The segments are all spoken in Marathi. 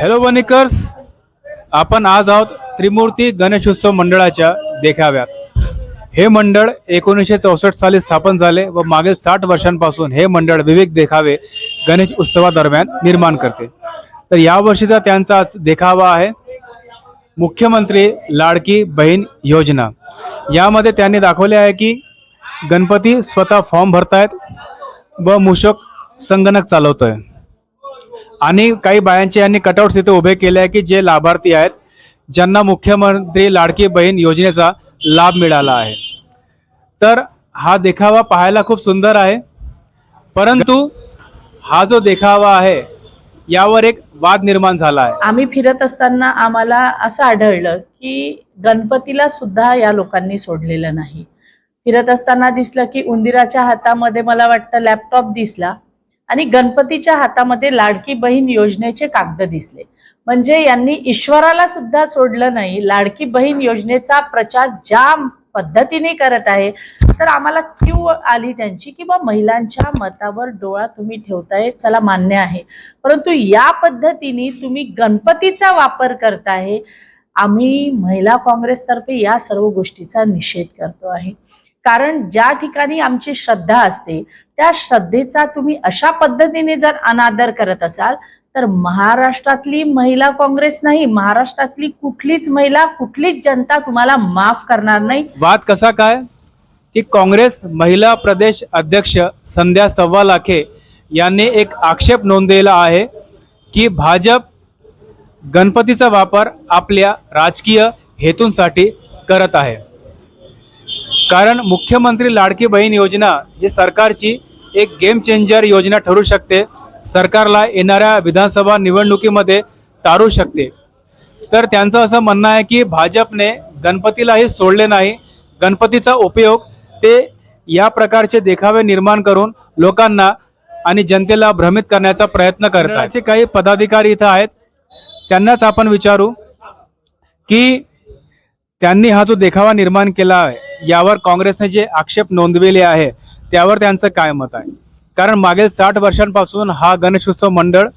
हॅलो वनिकर्स आपण आज आहोत त्रिमूर्ती गणेशोत्सव मंडळाच्या देखाव्यात. हे मंडळ एकोणीसशे चौसष्ट साली स्थापन झाले व मागील साठ वर्षांपासून हे मंडळ विविध देखावे गणेश उत्सवादरम्यान निर्माण करते. तर यावर्षीचा त्यांचा आज देखावा आहे. मुख्यमंत्री लाडकी बहीण योजना. यामध्ये त्यांनी दाखवले आहे की गणपती स्वतः फॉर्म भरतायत व मूषक संगणक चालवतोय. आणि काही बायांचे यांनी कटआउट्स तिथे उभे केले आहे की जे लाभार्थी आहेत ज्यांना मुख्यमंत्री लाडकी बहीण योजनेचा लाभ मिळाला आहे. तर हा देखावा पाहायला खूप सुंदर आहे. परंतु हा जो देखावा आहे यावर एक वाद निर्माण झाला आहे. आम्ही फिरत असताना आम्हाला असं आढळलं की गणपतीला सुद्धा या लोकांनी सोडलेलं नाही. फिरत असताना दिसलं की उंदिराच्या हातामध्ये मला वाटतं लॅपटॉप दिसला. आणि गणपतीच्या हातामध्ये लाडकी बहीण योजनेचे कागद दिसले. म्हणजे यांनी ईश्वराला सुद्धा सोडलं नाही. लाडकी बहीण योजनेचा प्रचार ज्या पद्धतीने करत आहे. तर आम्हाला क्यू आली त्यांची की बा महिलांच्या मतावर डोळा तुम्ही ठेवताय चला मान्य आहे. परंतु या पद्धतीने तुम्ही गणपतीचा वापर करताय. आम्ही महिला काँग्रेसतर्फे या सर्व गोष्टीचा निषेध करतो आहे. कारण ज्या ठिकाणी आमची श्रद्धा असते त्या श्रद्धेचा तुम्ही अशा पद्धतीने जर अनादर करत असाल तर महाराष्ट्रातली महिला काँग्रेस नाही महाराष्ट्रातली कुठलीच महिला कुठलीच जनता तुम्हाला माफ करणार नाही. वाद कसा काय? की काँग्रेस महिला प्रदेश अध्यक्ष संध्या सव्वा लाखे यांनी एक आक्षेप नोंदलेला आहे की भाजप गणपतीचा वापर आपल्या राजकीय हेतूंसाठी करत आहे. कारण मुख्यमंत्री लाडकी बहीण योजना ही सरकारची एक गेम चेंजर योजना ठरू शकते. सरकारला येणाऱ्या विधानसभा निवडणुकीमध्ये तारू शकते. तर त्यांचं असं म्हणणं आहे की भाजपने गणपतीलाही सोडले नाही. गणपतीचा उपयोग ते या प्रकारचे देखावे निर्माण करून लोकांना आणि जनतेला भ्रमित करण्याचा प्रयत्न करतात काही पदाधिकारी इथं आहेत. त्यांनाच आपण विचारू की त्यांनी हा जो देखावा निर्माण केला आहे यावर काँग्रेसने जे आक्षेप नोंदविले आहे त्यावर त्यांचं काय मत आहे? कारण मागील साठ वर्षांपासून हा गणेशोत्सव मंडळ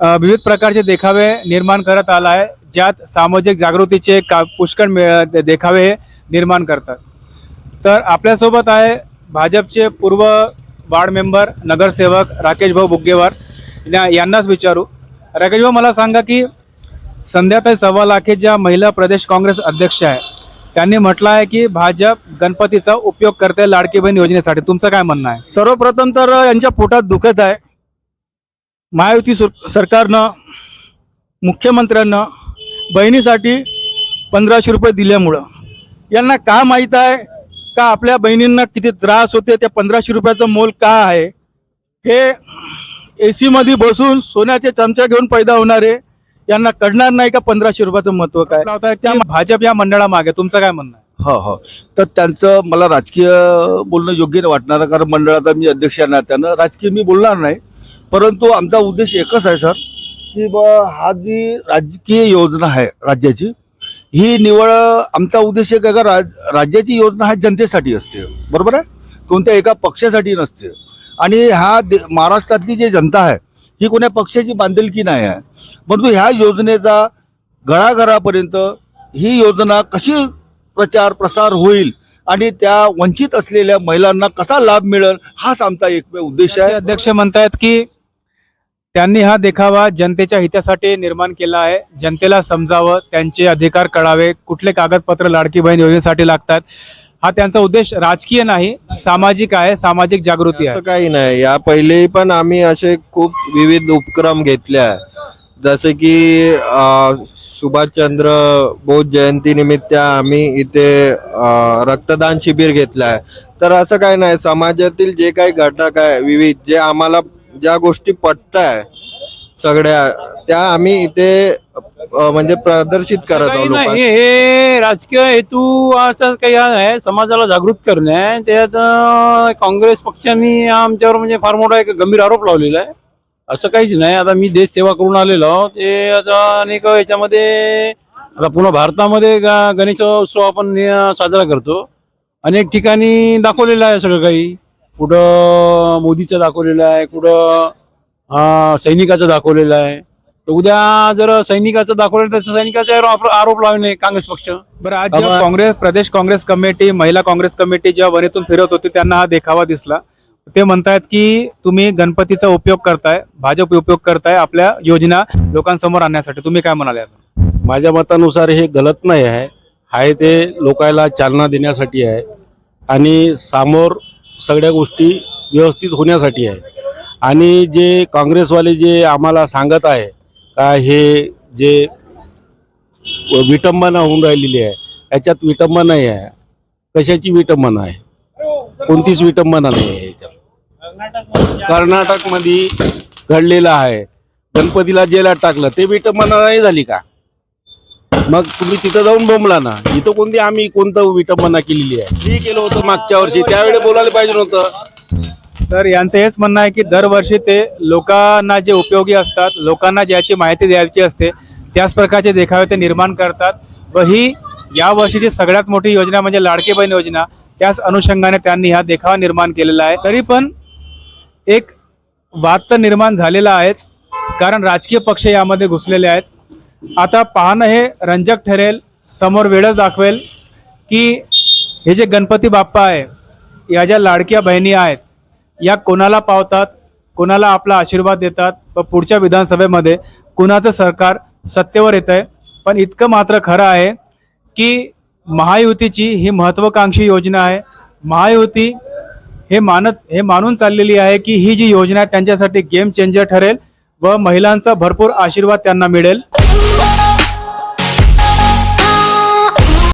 विविध प्रकारचे देखावे निर्माण करत आला आहे ज्यात सामाजिक जागृतीचे का पुष्कळ मिळ देखावे हे निर्माण करतात. तर आपल्यासोबत आहे भाजपचे पूर्व वार्ड मेंबर नगरसेवक राकेश भाऊ बुग्गेवार. या- यांनाच विचारू. राकेश भाऊ मला सांगा की संध्याताई सव्वा लाखे ज्या महिला प्रदेश काँग्रेस अध्यक्ष आहे. त्यांनी म्हटलं आहे की भाजप गणपतीचा उपयोग करते लाडकी बहीण योजनेसाठी. तुमचं काय म्हणणं आहे? सर्वप्रथम तर यांच्या पोटात दुखत आहे. महायुती सुर- सरकारनं मुख्यमंत्र्यांना बहिणीसाठी पंधराशे रुपये दिल्यामुळं. यांना का माहीत आहे? का आपल्या बहिणींना किती त्रास होते? त्या पंधराशे रुपयाचं मोल का आहे? हे ए सीमध्ये बसून सोन्याचे चमचा घेऊन पैदा होणारे यांना कळणार नाही का पंधराशे रुपयाचं महत्त्व काय? त्या भाजप या मंडळामागे तुमचं काय म्हणणं आहे? हो हो. तर त्यांचं मला राजकीय बोलणं योग्य नाही वाटणार कारण मंडळाचा मी अध्यक्ष या नात्यानं राजकीय मी बोलणार नाही. परंतु आमचा उद्देश एकच आहे सर की ब हा जी राजकीय योजना आहे राज्याची ही निवळ आमचा उद्देश एक आहे का राज राज्याची योजना हा जनतेसाठी असते. बरोबर आहे? कोणत्या एका पक्षासाठी नसते. आणि हा महाराष्ट्रातली जी जनता आहे ही कोण्या पक्षाची बांधिलकी नाही आहे. परंतु ह्या योजनेचा घराघरापर्यंत ही योजना कशी प्रचार प्रसार होईल आणि त्या वंचित असलेल्या महिलांना कसा लाभ मिळेल हाच आमचा एक उद्देश आहे. अध्यक्ष म्हणतायत की त्यांनी हा देखावा जनतेच्या हितासाठी निर्माण केला आहे. जनतेला समजावं त्यांचे अधिकार कळावे. कुठले कागदपत्र लाडकी बहीण योजनेसाठी लागतात? हा त्यांचा उद्देश राजकीय नाही सामाजिक आहे सामाजिक जागृती आहे. असं काही नाही. या पहिले पण आम्ही असे खूप विविध उपक्रम घेतले आहे. जसे की सुभाषचंद्र बोस जयंती निमित्त आम्ही इथे रक्तदान शिबिर घेतलं आहे. तर असं काही नाही. समाजातील जे काही घटक आहे विविध जे आम्हाला ज्या गोष्टी पटत आहे सगळ्या त्या आम्ही इथे म्हणजे प्रदर्शित करत आहोत लोकांना. हे राजकीय हेतू असा काही आहे समाजाला जागृत करणे. आहे त्यात अं, काँग्रेस पक्षाने आमच्यावर म्हणजे फार मोठा एक गंभीर आरोप लावलेला आहे. असं काहीच नाही. आता मी देश सेवा करून आलेलो आहो. ते आता अनेक याच्यामध्ये आता पुन्हा भारतामध्ये गा- गणेशोत्सव आपण अं, साजरा करतो. अनेक ठिकाणी दाखवलेलं आहे सगळं काही. कुठं मोदीचं दाखवलेलं आहे कुठं सैनिकाचं दाखवलेलं आहे. तर उद्या जर सैनिकाचं दाखवलं तर सैनिकाचा आरोप- आरोप लावणे काँग्रेस पक्ष. बरं आज जेव्हा काँग्रेस प्रदेश काँग्रेस कमिटी महिला काँग्रेस कमिटी जेव्हा वनेतून फिरत होती त्यांना हा देखावा दिसला. ते म्हणतायत की तुम्ही गणपतीचा उपयोग करताय भाजप उपयोग करताय आपल्या योजना लोकांसमोर आणण्यासाठी. तुम्ही काय म्हणाले? माझ्या मतानुसार हे गलत नाही आहे. आहे ते लोकायला चालना देण्यासाठी आहे. आणि समोर सगळ्या गोष्टी व्यवस्थित होण्यासाठी आहे. आणि जे काँग्रेसवाले जे आम्हाला सांगत आहे का हे जे विटंबना होऊन राहिलेली आहे याच्यात विटंबना नाही आहे. कशाची विटंबना आहे? कोणतीच विटंबना नाही आहे याच्यात. कर्नाटकमध्ये घडलेलं आहे. गणपतीला जेलात टाकलं ते विटंबना नाही झाली का? मग तुम्ही तिथं जाऊन बोंबला ना. इथं कोणती आम्ही कोणतं विटंबना केलेली आहे? मी केलं होतं मागच्या वर्षी. त्यावेळी बोलायला पाहिजे नव्हतं तर यांचं हेच म्हणणं आहे की दरवर्षी ते लोकांना जे उपयोगी असतात लोकांना ज्याची माहिती द्यायची असते त्याच प्रकारचे देखावे ते निर्माण करतात. व ही यावर्षीची सगळ्यात मोठी योजना म्हणजे लाडकी बहीण योजना त्याच अनुषंगाने त्यांनी हा देखावा निर्माण केलेला आहे. तरी पण एक वाद तर निर्माण झालेला आहेच कारण राजकीय पक्ष यामध्ये घुसलेले आहेत. आता पाहणं हे रंजक ठरेल समोर वेळच दाखवेल की हे जे गणपती बाप्पा आहे या ज्या लाडक्या बहिणी आहेत या कोणाला पावतात कोणाला आपला आशीर्वाद देतात व पुढच्या विधानसभेमध्ये कुणाचं सरकार सत्तेवर येत आहे पण इतकं मात्र खरं आहे की महायुतीची ही महत्त्वाकांक्षी योजना आहे. महायुती हे मानत हे मानून चाललेली आहे की ही जी योजना आहे त्यांच्यासाठी गेम चेंजर ठरेल व महिलांचा भरपूर आशीर्वाद त्यांना मिळेल.